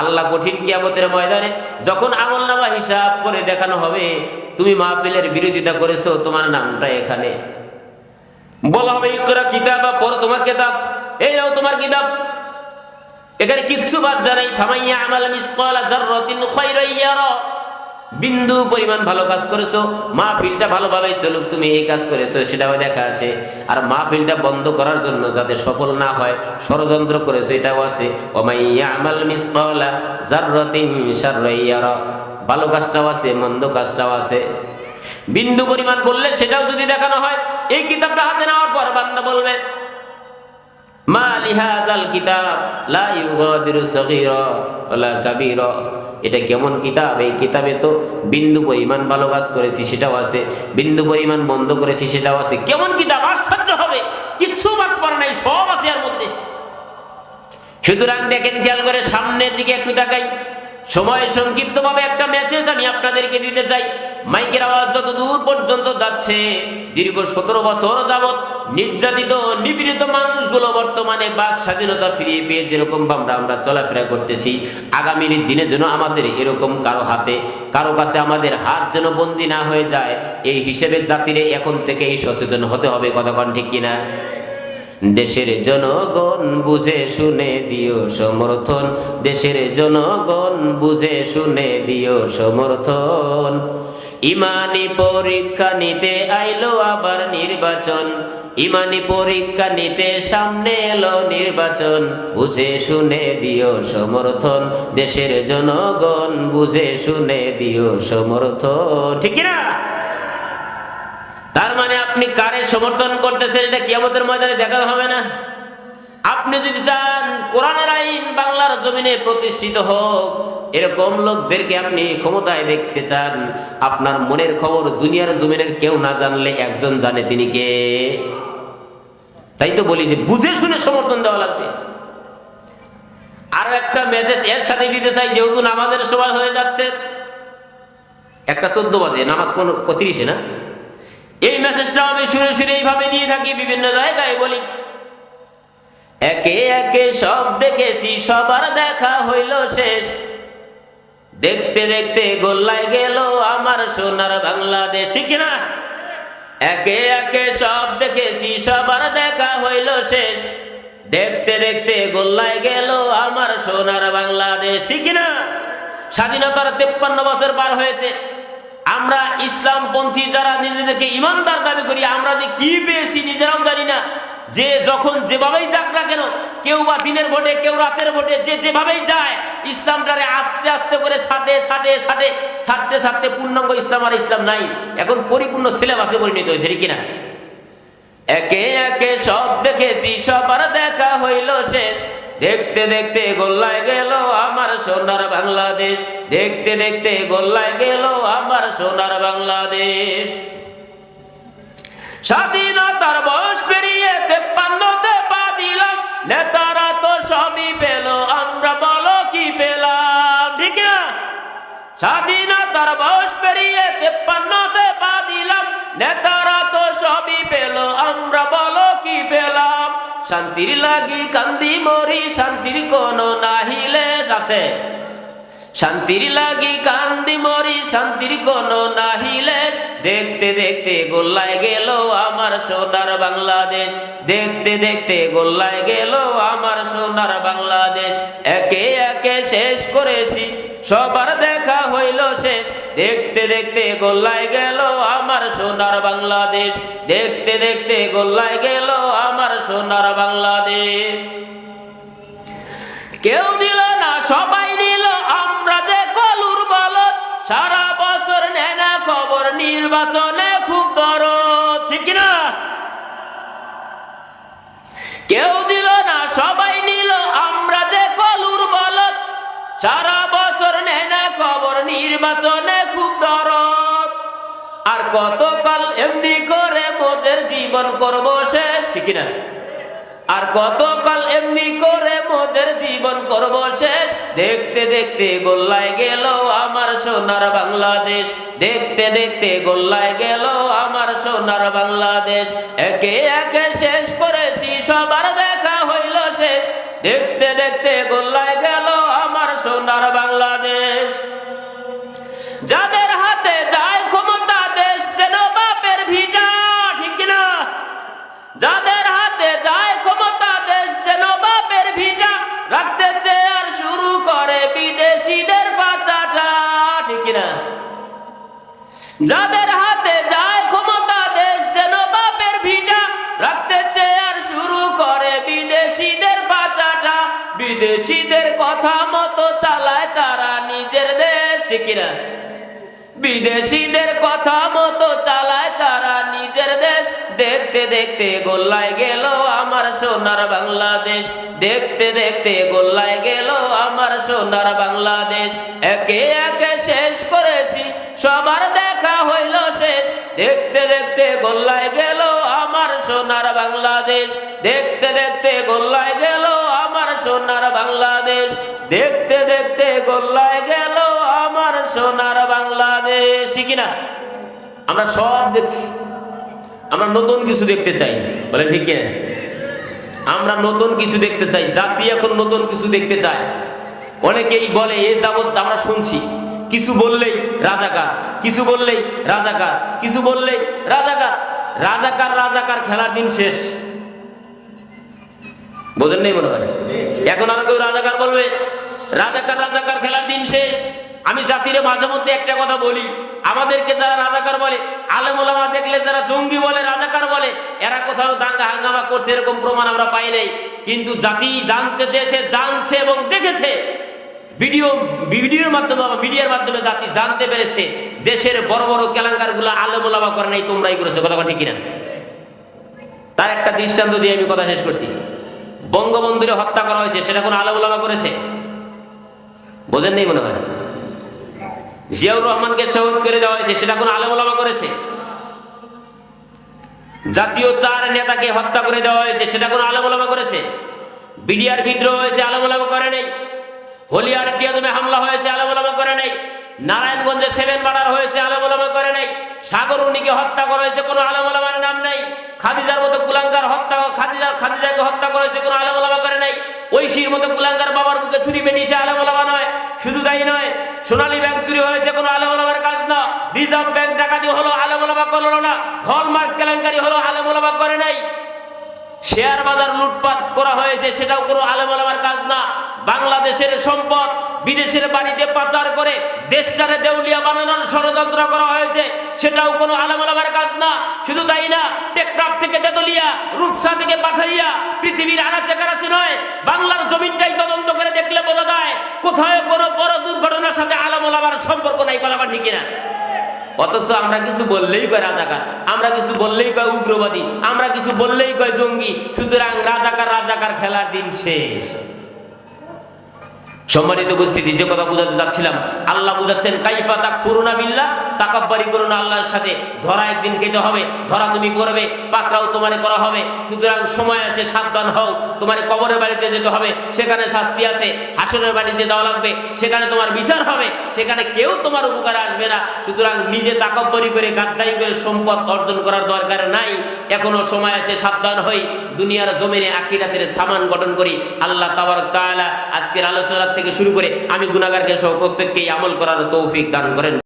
আল্লাহ কঠিন কিয়ামতের ময়দানে যখন আমল নামা হিসাব করে দেখানো হবে, তুমি মাহফিলের বিরোধিতা করেছ, তোমার নামটা এখানে। বলা হবে, ইকরা কিতাব, পড়ো তোমার কিতাব। এই নাও তোমার কিতাব। এখানে কিচ্ছু বাদ জানাই ফামাইয়া আমাল মিসকালা যাররাতিন খায়রান ইয়ারা। বিন্দু পরিমাণ ভালো কাজ করেছ, মাহফিলটা ভালোভাবে চলুক, তুমি এই কাজ করেছ, সেটাও দেখা আছে। আর মাহফিলটা বন্ধ করার জন্য যাতে সফল না হয়, ষড়যন্ত্র করেছ, এটাও আছে। আমাল ভালো কাজটাও আছে, মন্দ কাজটাও আছে। বিন্দু পরিমাণ করলে সেটাও যদি দেখানো হয়, এই কিতাবটা হাতে নেওয়ার পর বান্দা বলবে মা লিহাজাল কিতাব, লা ইউগাদিরু সগীরা ওয়ালা কাবীরা। এটা কেমন কিতাব? এই কিতাবে তো বিন্দু পরিমাণ ভালো কাজ করেছি, সেটাও আছে। বিন্দু পরিমাণ বন্ধ করেছি, সেটাও আছে। কেমন কিতাব? আশ্চর্য হবে। কিচ্ছু বাদ পড়ে নাই, সব আছে এর মধ্যে। সুতরাং দেখেন, খেয়াল করে সামনের দিকে একটু তাকাই। সময় সংক্ষিপ্তভাবে একটা মেসেজ আমি আপনাদেরকে দিতে চাই। মাইকের আওয়াজ যত দূর পর্যন্ত যাচ্ছে, দীর্ঘ সতেরো বছর যাবৎ নির্যাতিত, নিপীড়িত মানুষগুলো বর্তমানে বাক স্বাধীনতা ফিরিয়ে পেয়ে যেরকম আমরা আমরা চলাফেরা করতেছি, আগামী দিনে যেন আমাদের এরকম কারও হাতে, কারও কাছে আমাদের হাত যেন বন্দি না হয়ে যায়, এই হিসেবে জাতিরে এখন থেকে এই সচেতন হতে হবে কন ঠিক কিনা? দেশের জনগণ বুঝে শুনে দিও সমর্থন, দেশের জনগণ বুঝে শুনে দিও সমর্থন। ইমানি পরীক্ষা নিতে আইলো আবার নির্বাচন। ইমানি পরীক্ষা নিতে সামনে এলো নির্বাচন। বুঝে শুনে দিও সমর্থন। দেশের জনগণ বুঝে শুনে দিও সমর্থন। ঠিক না তার মানে আপনি কারে সমর্থন করতেছেন এটা কিয়ামতের ময়দানে দেখা হবে না। আপনি যদি চান কোরআনের আইন বাংলার জমিনে প্রতিষ্ঠিত হোক এরকম লোকদেরকে আপনি ক্ষমতায় দেখতে চান, আপনার মনের খবর দুনিয়ার জমিনের কেউ না জানলে একজন জানে তিনি কে? তাই তো বলি যে বুঝে শুনে সমর্থন দেওয়া লাগবে। আরও একটা মেসেজ এর সাথে দিতে চাই, যেহেতু নামাজের সময় হয়ে যাচ্ছে। একটা চোদ্দ বাজে, নামাজ পনেরো তিরিশে না? এই মেসেজটা আমি শুনে শুনে এইভাবে নিয়ে থাকি, বিভিন্ন জায়গায় বলি। একে একে সব দেখেছি, সবার দেখা হইল শেষ। দেখতে দেখতে গোল্লায় গেল আমার সোনার বাংলাদেশ ঠিক না একে একে সব দেখেছি, সবার দেখা হইল শেষ। দেখতে দেখতে গোল্লায় গেল আমার সোনার বাংলাদেশ ঠিক না স্বাধীনতার তেপ্পান্ন বছর পার হয়েছে। আমরা ইসলামপন্থী যারা নিজেদেরকে ইমানদার দাবি করি, আমরা যে কি পেয়েছি নিজেরাও জানি না। যে যখন যেভাবেই যাক না কেন, কেউ বা দিনের ভোটে, কেউ রাতের ভোটে, যে যেভাবেই যায়, ইসলামটারে আস্তে আস্তে করে ছাটে ছাটে ছাড়তে ছাড়তে পূর্ণাঙ্গ ইসলাম আর ইসলাম নাই। এখন পরিপূর্ণ সিলেবাসে পরিণত হয়েছে কিনা? একে একে সব দেখেছি, সবার দেখা হইল শেষ। দেখতে দেখতে গোল্লায় গেল আমার সোনার বাংলাদেশ। দেখতে দেখতে গোল্লায় গেল আমার সোনার বাংলাদেশ। স্বাধীনতার বয়স পেরিয়ে তেপ্পান্নতে পা দিলাম, নেতারা তো সবই পেল শান্তির লাগি কান্দি মরি, শান্তির কোন নাহিলে আছে। শান্তির লাগি কান্দি মরি, শান্তির কোন নাহিলে দেখতে দেখতে গোল্লায় গেল আমার সোনার বাংলাদেশ। দেখতে দেখতে গোল্লায় গেল আমার সোনার বাংলাদেশ। একে একে শেষ করেছি। সবার দেখা হইল শেষ। দেখতে দেখতে গোল্লায় গেল আমার সোনার বাংলাদেশ। দেখতে দেখতে গোল্লায় গেল আমার সোনার বাংলাদেশ। কেউ দিল না, সবাই নিল। আমরা যে কলুর বলত সারা বছর নেয় না খবর, নির্বাচনে খুব দরদ। ঠিক না কেউ দিল কতকাল এমনি করে মোদের জীবন করব শেষ, ঠিক না আর কতকাল এমনি করে মোদের জীবন করব শেষ। দেখতে দেখতে গোল্লায় গেল আমার সোনার বাংলাদেশ। দেখতে দেখতে গোল্লায় গেল আমার সোনার বাংলাদেশ। একে একে শেষ করেছি, সবার দেখা হইল শেষ। দেখতে দেখতে গোল্লায় গেল আমার সোনার বাংলাদেশ। যাদের বিদেশিদের বাচ্চাটা ঠিক কিনা? যাদের হাতে যায় ক্ষমতা, দেশ যেন বাপের ভিটা রাখতে চেয়ার শুরু করে বিদেশিদের বাচ্চাটা বিদেশিদের কথা মতো চালায় তারা নিজের দেশ, ঠিক কিনা? বিদেশিদের কথা মতো চালায় তারা নিজের দেশ। দেখতে দেখতে গোল্লায় গেল আমার সোনার বাংলাদেশ। দেখতে দেখতে গোল্লায় গেল আমার সোনার বাংলাদেশ। একে একে শেষ করেছি, সবার দেখা হইল শেষ। দেখতে দেখতে গোল্লায় গেল আমার সোনার বাংলাদেশ। দেখতে দেখতে গোল্লায় গেল সোনার বাংলাদেশ, দেখতে দেখতে গোল্লায় গেল আমার সোনার বাংলাদেশ। ঠিক না আমরা সব দেখছি। আমরা নতুন কিছু দেখতে চাই। বলেন ঠিক? আমরা নতুন কিছু দেখতে চাই। জাতি এখন নতুন কিছু দেখতে চায়। অনেকেই বলে, এ যাবৎ আমরা শুনছি। কিছু বললেই রাজাকার, কিছু বললেই রাজাকার, কিছু বললেই রাজাকার। রাজাকার রাজাকার খেলার দিন শেষ। বোঝেন নেই মনে হয়? এখন আর কেউ রাজাকার বলবে, রাজাকার রাজাকার খেলার দিন শেষ। আমি জাতিরে মাঝে মধ্যে একটা কথা বলি, আমাদেরকে যারা রাজাকার বলে আলেমুলামা দেখলে যারা জঙ্গি বলে, রাজাকার বলে, এরা কোথাও দাঙ্গা হাঙ্গামা করছে এরকম প্রমাণ আমরা পাই নাই। কিন্তু জাতি জানতে চেয়েছে, জানছে এবং দেখেছে। ভিডিও, ভিডিওর মাধ্যমে বা মিডিয়ার মাধ্যমে জাতি জানতে পেরেছে, দেশের বড় বড় কেলাঙ্কারগুলো আলেমুলামা করে নাই, তোমরাই করেছ, কথা ঠিক কিনা? তার একটা দৃষ্টান্ত দিয়ে আমি কথা শেষ করছি। বঙ্গবন্ধুরে হত্যা করা হয়েছে, সেটা কোনো আলামুলামা করেছে? বোঝেন নেই মনে হয়? জিয়াউর রহমানকে শহীদ করে দেওয়া হয়েছে, সেটা কোনো আলামুলামা করেছে? জাতীয় চার নেতাকে হত্যা করে দেওয়া হয়েছে, সেটা কোনো আলামুলামা করেছে? বিডিআর বিদ্রোহ হয়েছে, আলামুলামা করে নেই। হলিয়ার টিয়াজমে হামলা হয়েছে, আলামুলামা করে নেই। নারায়ণগঞ্জে সেভেন মার্ডার হয়েছে, আলামুলামা করে নেই। সাগর উনিকে হত্যা করা হয়েছে, কোনো আলামুলামার নাম নাই। খাদিজার মতো কুলাঙ্গার হত্যা খাদিজা খাদিজাকে হত্যা করেছে কোনো আলামা করে নাই, ঐশীর মতো কুলাঙ্গার বাবার বুকে ছুরি বেরিয়েছে আলামা নয়, শুধু তাই নয়, সোনালী ব্যাংক চুরি হয়েছে কোনো আলামার কাজ না রিজার্ভ ব্যাংক ডাকাতি হলো আলামা করল না হলমার্ক কেলেঙ্কারি হলো আলামা করে নাই। শেয়ার বাজার লুটপাট করা হয়েছে, সেটাও কোনো না বাংলাদেশের সম্পদ বিদেশের বাড়িতে পাচার করে দেশ দেশটারে দেউলিয়া বানানোর ষড়যন্ত্র করা হয়েছে, সেটাও কোনো আলেমালামার কাজ না। শুধু তাই না, টেকনাফ থেকে তেতুলিয়া, রূপসা থেকে পাথারিয়া, পৃথিবীর আনাচে কানাচে নয়, বাংলার জমিনটাই তদন্ত করে দেখলে বোঝা যায়, কোথায় কোনো বড় দুর্ঘটনার সাথে আলামলামার সম্পর্ক নাই কথা ঠিক না অথচ আমরা কিছু বললেই কয় রাজাকার, আমরা কিছু বললেই কয় উগ্রবাদী, আমরা কিছু বললেই কয় জঙ্গি, সুতরাং রাজাকার রাজাকার খেলার দিন শেষ। সম্মানিত উপস্থিতি, যে কথা বুঝাতে যাচ্ছিলাম আল্লাহ বুঝাচ্ছেন, কাইফা তাক ফুরুনা বিল্লাহ, তাকাব্বারি করো না আল্লাহর সাথে, ধরা একদিন কেটে হবে, ধরা তুমি করবে পাকড়াও তোমারে করা হবে, সুতরাং সময় আছে, সাবধান হও, তোমার কবরের বাড়িতে যেতে হবে, সেখানে শাস্তি আছে হাসনের বাড়িতে যাওয়া লাগবে, সেখানে তোমার বিচার হবে, সেখানে কেউ তোমার উপকার আসবে না, সুতরাং নিজে তাকব্বরি করে, গাদ্দারি করে সম্পদ অর্জন করার দরকার নাই, এখনও সময় আছে, সাবধান হই, দুনিয়ার জমিনে আখিরাতের সামান গঠন করি, আল্লাহ তাআলা আজকের আলোচনা থেকে শুরু করে আমি গুণাগারকে সহ প্রত্যেককেই আমল করার তৌফিক দান করেন।